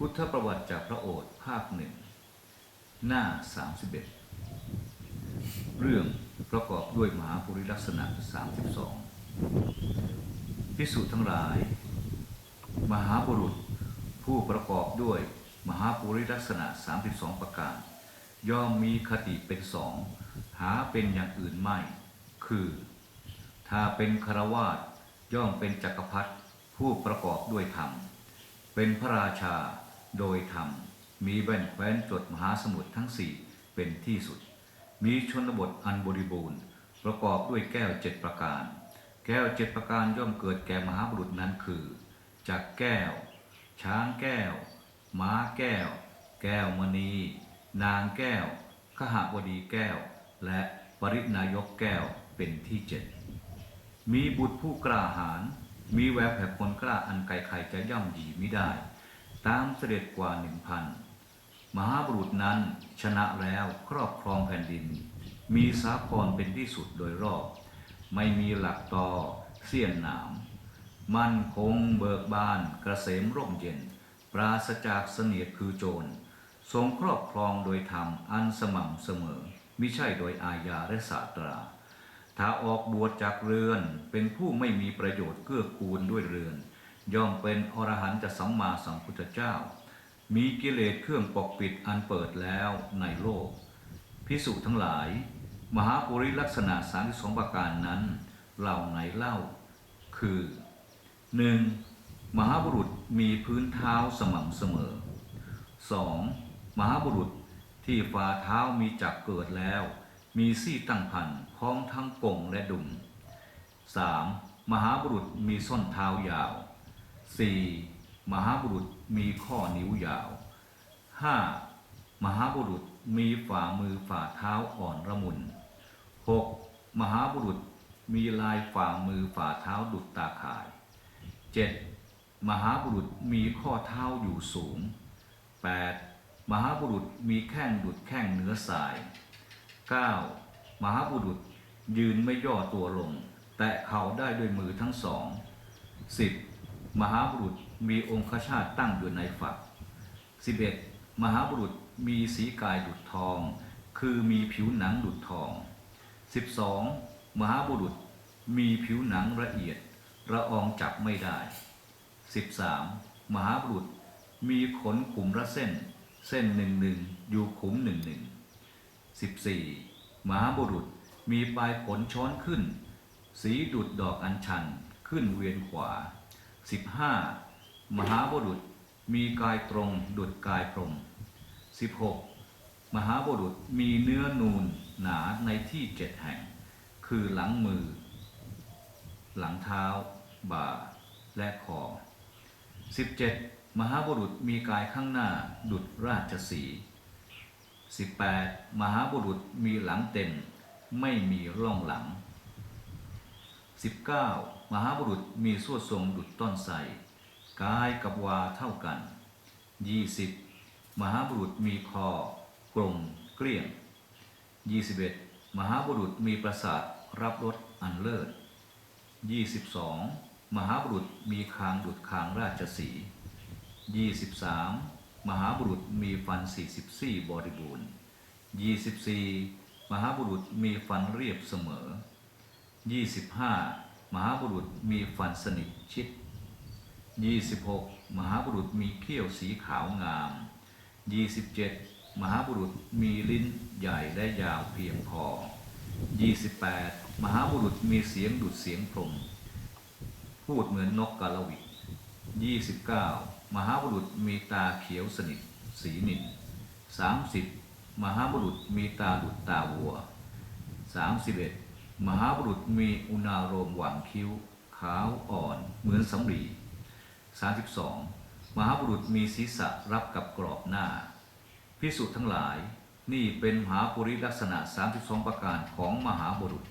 พุทธประวัติจากพระโอษฐ์ภาคหนึ่งหน้า 31 เรื่องประกอบด้วยมหาปุริลักษณะ 32 พิสูจน์ทั้งหลาย มหาบุรุษผู้ประกอบด้วยมหาปุริลักษณะ 32 ประการ ย่อมมีคติเป็นสอง หาเป็นอย่างอื่นไม่ คือ ถ้าเป็นคารวาสย่อมเป็นจักรพรรดิผู้ประกอบด้วยธรรม เป็นพระราชา โดยธรรม มีแว่นแคว้นจดมหาสมุทรทั้งสี่เป็นที่สุด มีชนบทอันบริบูรณ์ ประกอบด้วยแก้วเจ็ดประการ แก้วเจ็ดประการย่อมเกิดแก่มหาบุรุษนั้นคือ จากแก้ว ช้างแก้ว ม้าแก้ว แก้วมณี นางแก้ว ขหบดีแก้ว และปรินายกแก้วเป็นที่เจ็ด มีบุตรผู้กล้าหาญ มีแววแผ่พลกล้าอันไกลใครจะย่ำยีไม่ได้ ตามเสด็จกว่าหนึ่งพันมหาบุรุษนั้นชนะแล้วครอบครองแผ่นดิน มีสาพรเป็นที่สุดโดยรอบ ไม่มีหลักต่อเสี้ยนหนาม มั่นคงเบิกบานกระเสมร่มเย็น ปราศจากเสนียดคือโจร ทรงครอบครองโดยธรรมอันสม่ำเสมอมิใช่โดยอาญาและศาสตรา ถ้าออกบวชจากเรือนเป็นผู้ไม่มีประโยชน์เกื้อกูลด้วยเรือน ย่อมเป็นอรหันต์จะสัมมาสัมพุทธเจ้า มีกิเลสเครื่องปกปิดอันเปิดแล้วในโลก พิสุทั้งหลาย มหาปุริลักษณะสามสองประการนั้นเหล่าไหนเล่า คือหนึ่งมหาบุรุษมีพื้นเท้าสม่ำเสมอ 2. มหาบุรุษที่ฝ่าเท้ามีจักเกิดแล้ว มีซี่ตั้งพันพร้อมทั้งกงและดุม 3. มหาบุรุษมีส้นเท้ายาว 4. มหาบุรุษมีข้อนิ้วยาว 5. มหาบุรุษมีฝ่ามือฝ่าเท้าอ่อนระมุน 6. มหาบุรุษมีลายฝ่ามือฝ่าเท้าดุจตาข่าย 7. มหาบุรุษมีข้อเท้าอยู่สูง 8. มหาบุรุษมีแข้งดุดแข้งเนื้อสาย 9. มหาบุรุษยืนไม่ย่อตัวลง แตะเข่าได้ด้วยมือทั้งสอง 10. มหาบุรุษมีองคชาตตั้งอยู่ในฝัก 11. มหาบุรุษมีสีกายดุดทอง คือมีผิวหนังดุดทอง 12. มหาบุรุษมีผิวหนังละเอียด ระอองจับไม่ได้ 13. มหาบุรุษมีขนขุมละเส้น เส้นหนึ่งหนึ่งอยู่ขุมหนึ่งหนึ่ง 14. มหาบุรุษมีปลายขนช้อนขึ้น สีดุดดอกอัญชันขึ้นเวียนขวา 15. มหาบุรุษมีกายตรงดุดกายพรม 16. มหาบุรุษมีเนื้อนูนหนาในที่เจ็ดแห่ง คือหลังมือ หลังเท้า บ่า และคอ 17. มหาบุรุษมีกายข้างหน้าดุดราชสี 18. มหาบุรุษมีหลังเต็ม ไม่มีร่องหลัง 19. มหาบุรุษมีสวดทรงดุจต้นไทรกายกับวาเท่ากัน 20. มหาบุรุษมีคอกลมเกลี้ยง 21. มหาบุรุษมีประสาทรับรสอันเลิศ 22. มหาบุรุษมีคางดุดคางราชสี 23. มหาบุรุษมีฟัน 44 บริบูรณ์ 24. มหาบุรุษมีฟันเรียบเสมอ 25. มหาบุรุษมีฟันสนิทชิด 26. มหาบุรุษมีเขี้ยวสีขาวงาม 27. มหาบุรุษมีลิ้นใหญ่และยาวเพียงพอ 28. มหาบุรุษมีเสียงดุดเสียงพรมพูดเหมือนนกกาลวิก 29. มหาบุรุษมีตาเขียวสนิท สีนิน 30. มหาบุรุษมีตาดุดตาวัว 31. มหาบุรุษมีอุณาโรมหว่างคิ้ว ขาวอ่อน เหมือนสำลี 32. มหาบุรุษมีศีรษะรับกับกรอบหน้า พิสุทั้งหลาย นี่เป็นมหาปุริลักษณะ 32 ประการของมหาบุรุษ